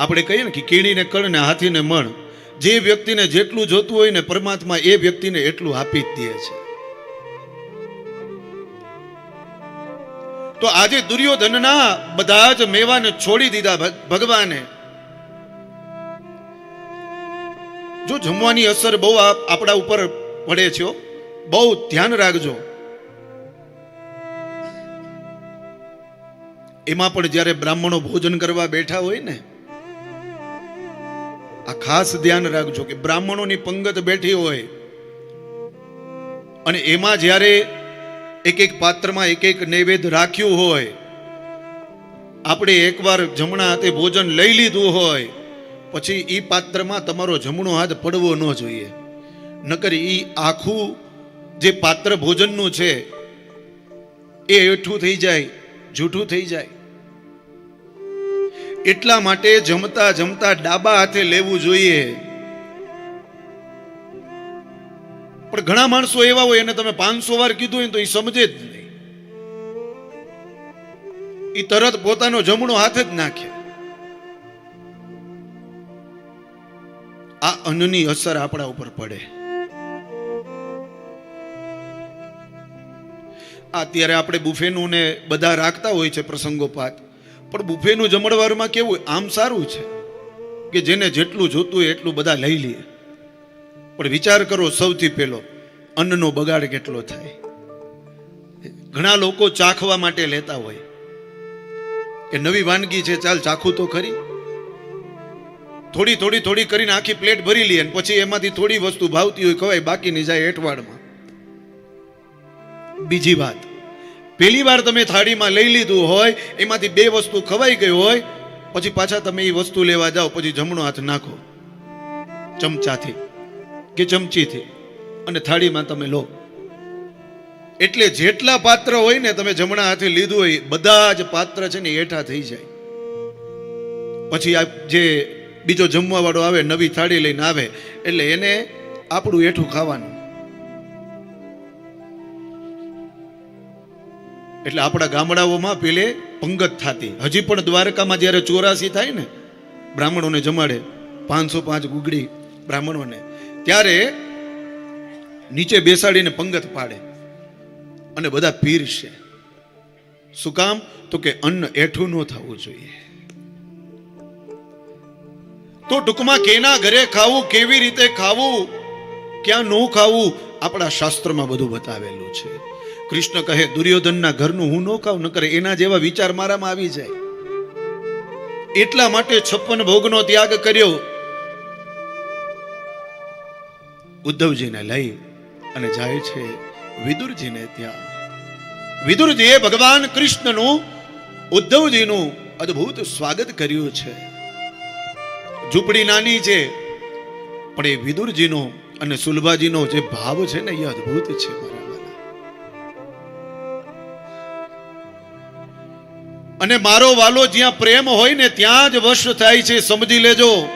આપણે કહીએ ને કે કીડીને કણ ને હાથીને મણ. જે વ્યક્તિને જેટલું જોતું હોય ને પરમાત્મા એ વ્યક્તિને એટલું આપી જ દે છે. તો આજે દુર્યોધનના બધા જ મેવાને છોડી દીધા ભગવાને. જો જમવાની અસર બહુ આપણા ઉપર પડે છે બહુ ધ્યાન રાખજો. એમાં પણ જ્યારે બ્રાહ્મણો ભોજન કરવા બેઠા હોય ને આ ખાસ ધ્યાન રાખજો કે બ્રાહ્મણોની પંગત બેઠી હોય અને એમાં જ્યારે એક એક પાત્રમાં એક એક નૈવેદ્ય રાખ્યું હોય, આપણે એકવાર જમણા હાથે ભોજન લઈ લીધું હોય, પછી એ પાત્રમાં તમારો જમણો હાથ પડવો ન જોઈએ. નકર એ આખું જે પાત્ર ભોજનનું છે, એ એઠું થઈ જાય, જૂઠું થઈ જાય. એટલા માટે જમતા જમતા ડાબા હાથે લેવું જોઈએ. પણ ઘણા માણસો એવા હોય એને તમે પાંચસો વાર કીધું હોય તો એ સમજે જ નહીં. એ તરત પોતાનો જમણો હાથ જ નાખે. આ અન્નની અસર આપણા ઉપર પડે. અત્યારે આપણે બુફેનું ને બધા રાખતા હોય છે પ્રસંગોપાત. પણ બુફેનું જમણવારમાં કેવું આમ સારું છે કે જેને જેટલું જોતું હોય એટલું બધા લઈ લે. પણ વિચાર કરો સૌથી પહેલો, અન્નનો બગાડ કેટલો થાય? ઘણા લોકો ચાખવા માટે લેતા હોય. કે નવી વાનગી છે, ચાલ ચાખું તો ખરી. થોડી થોડી થોડી કરીને આખી પ્લેટ ભરી લે અને પછી એમાંથી થોડી વસ્તુ ભાવતી હોય, ખવાય બાકીની જાય એઠવાડમાં. બીજી વાત પહેલી વાર તમે થાળીમાં લઈ લીધું હોય, એમાંથી બે વસ્તુ ખવાઈ ગઈ હોય, પછી પાછા તમે એ વસ્તુ લેવા જાઓ, પછી જમણો હાથ નાખો. ચમચાથી કે ચમચીથી. અને થાળીમાં તમે લો. એટલે જેટલા પાત્ર હોય ને તમે જમણા હાથે લીધું હોય બધા જ પાત્ર છે ને હેઠા થઈ જાય. પછી આ જે બીજો જમવાવાળો આવે, નવી થાળી લઈને આવે, એટલે એને આપણું હેઠું ખાવાનું. એટલે આપણા ગામડાઓમાં પેલે પંગત થતી. હજી પણ દ્વારકામાં જ્યારે ચોરાસી થાય ને, બ્રાહ્મણોને જમાડે પાંચસો પાંચ ગુગડી બ્રાહ્મણોને, ત્યારે નીચે બેસાડીને પંગત પાડે અને બધા પીરશે શું કામ? તો કે અન્ન એઠું ન થવું જોઈએ. તો ટૂંકમાં કેના ઘરે ખાવું, કેવી રીતે ખાવું, ક્યાં ન ખાવું, આપણા શાસ્ત્રમાં બધું બતાવેલું છે. કૃષ્ણ કહે, દુર્યોધનના ઘરનું હું ન ન કરે એના જેવા વિચાર મારામાં આવી જાય. એટલા માટે છપ્પન ભોગનો ત્યાગ કર્યો. ઉદ્ધવજીને લઈ અને જાય છે વિદુરજીને ત્યાં. વિદુરજીએ ભગવાન કૃષ્ણનું, ઉદ્ધવજીનું અદ્ભુત સ્વાગત કર્યું છે. ઝૂંપડી નાની છે, પણ એ વિદુરજીનો અને સુલભાજીનો જે ભાવ છે ને, એ અદ્ભુત છે મારા. અને મારો વાલો જ્યાં પ્રેમ હોય ને ત્યાં જ વશ થાય છે, સમજી લેજો.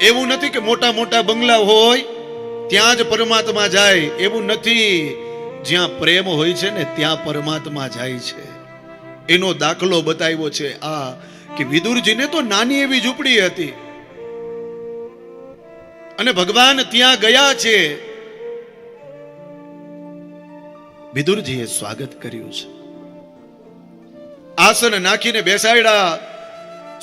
એવું નથી કે મોટા મોટા બંગલા હોય, ત્યાં જ પરમાત્મા જાય. એવું નથી. જ્યાં પ્રેમ હોય છે ને ત્યાં પરમાત્મા જાય છે. એનો દાખલો બતાવ્યો છે આ કે વિદુરજીને તો નાની એવી ઝૂંપડી હતી. અને ભગવાન ત્યાં ગયા છે. વિદુરજીએ સ્વાગત કર્યું છે. આસન નાખીને બેસાડ્યા.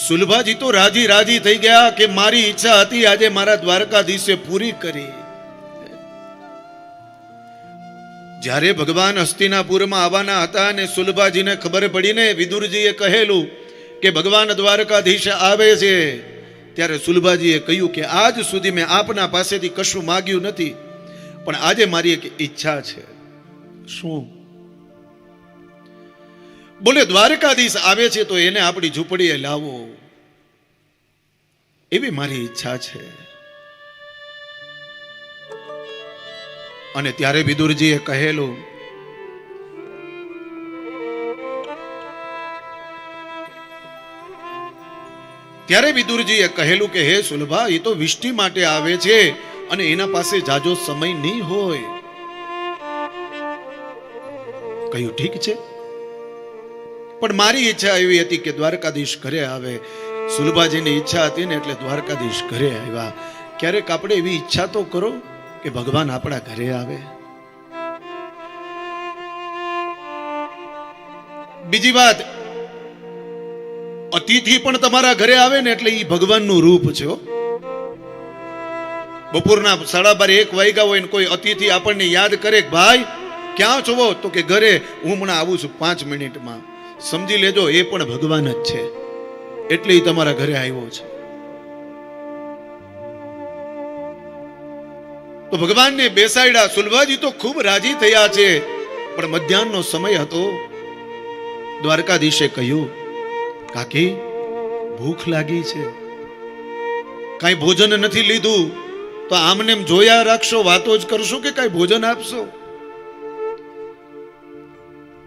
સુલભાજી તો રાજી રાજી થઈ ગયા કે મારી ઈચ્છા હતી આજે મારા દ્વારકાધીશે પૂરી કરી. જ્યારે ભગવાન હસ્તિનાપુરમાં આવવાના હતા અને સુલભાજીને ખબર પડીને વિદુરજીએ કહેલું કે ભગવાન દ્વારકાધીશ આવે છે, ત્યારે સુલભાજીએ કહ્યું કે આજ સુધી મેં આપના પાસેથી કશું માગ્યું નથી, પણ આજે મારી એક ઈચ્છા છે. શું? બોલે, દ્વારકાધીશ આવે છે તો એને આપણી ઝૂંપડીએ લાવો. એવી મારી ઈચ્છા છે. અને ત્યારે વિદુરજીએ કહેલું, ત્યારે વિદુરજીએ કહેલું કે, હે સુલભા એ તો વિષ્ટિ માટે આવે છે અને એના પાસે જાજો સમય નહીં હોય. કહ્યું, ઠીક છે. પણ મારી ઈચ્છા એવી હતી કે દ્વારકાધીશ ઘરે આવે. સુલભાજીની ઈચ્છા હતી ને એટલે દ્વારકાધીશ ઘરે આવ્યા. ક્યારેક આપણે એવી ઈચ્છા તો કરો કે ભગવાન આપણા ઘરે આવે. બીજી વાત, અતિથિ પણ તમારા ઘરે આવે ને એટલે એ ભગવાનનું રૂપ છે બપોરના સાડા બાર એક વાગ્યા હોય ને કોઈ અતિથિ આપણને યાદ કરે ભાઈ, ક્યાં છો તો કે ઘરે, હું હમણાં આવું છું પાંચ મિનિટમાં. સમજી લેજો, એ પણ ભગવાન જ છે. એટલે તમારા ઘરે આવ્યો છે. તો ભગવાનને બેસાડ્યા. સુલભાજી તો ખૂબ રાજી થયા છે. પણ મધ્યાહનનો સમય હતો. દ્વારકાધીશે કહ્યું, કાકી, ભૂખ લાગી છે. કાંઈ ભોજન નથી લીધું. તો આમને એમ જોયા રાખશો, વાતો જ કરશો કે કાંઈ ભોજન આપશો?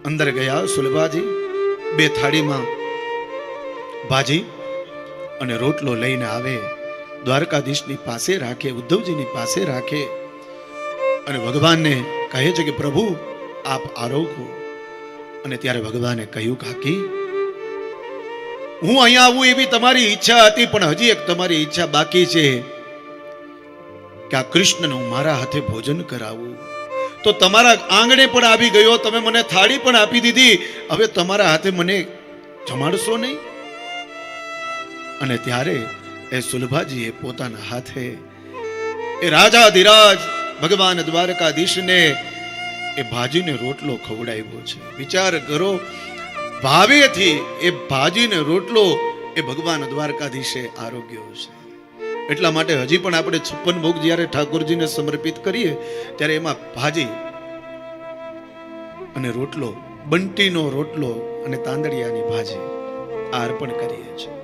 અંદર ગયા સુલભાજી. બે થાળીમાં ભાજી અને રોટલો લઈને આવે, દ્વારકાધીશની પાસે રાખે, ઉદ્ધવજીની પાસે રાખે અને ભગવાનને કહે છે કે, પ્રભુ, આપ આરોગો. અને ત્યારે ભગવાને કહ્યું કાકી હું અહીંયા આવું એવી તમારી ઈચ્છા હતી, પણ હજી એક તમારી ઈચ્છા બાકી છે કે આ કૃષ્ણને મારા હાથે ભોજન કરાવું. તો તમારા આંગણે પણ આવી ગયો, તમે મને થાળી પણ આપી દીધી. હવે તમારા હાથે મને જમાડશો નહીં? અને ત્યારે એ સુલભાજીએ પોતાના હાથે એ રાજા ધીરાજ ભગવાન દ્વારકાધીશને એ ભાજીને રોટલો ખવડાવ્યો છે. વિચાર કરો, ભાવેથી એ ભાજીને રોટલો એ ભગવાન દ્વારકાધીશે આરોગ્યો છે. એટલા માટે હજી પણ આપણે છપ્પન ભોગ જ્યારે ઠાકોરજીને સમર્પિત કરીએ, ત્યારે એમાં ભાજી અને રોટલો, બંટીનો રોટલો અને તાંદડિયાની ભાજી આ અર્પણ કરીએ છીએ.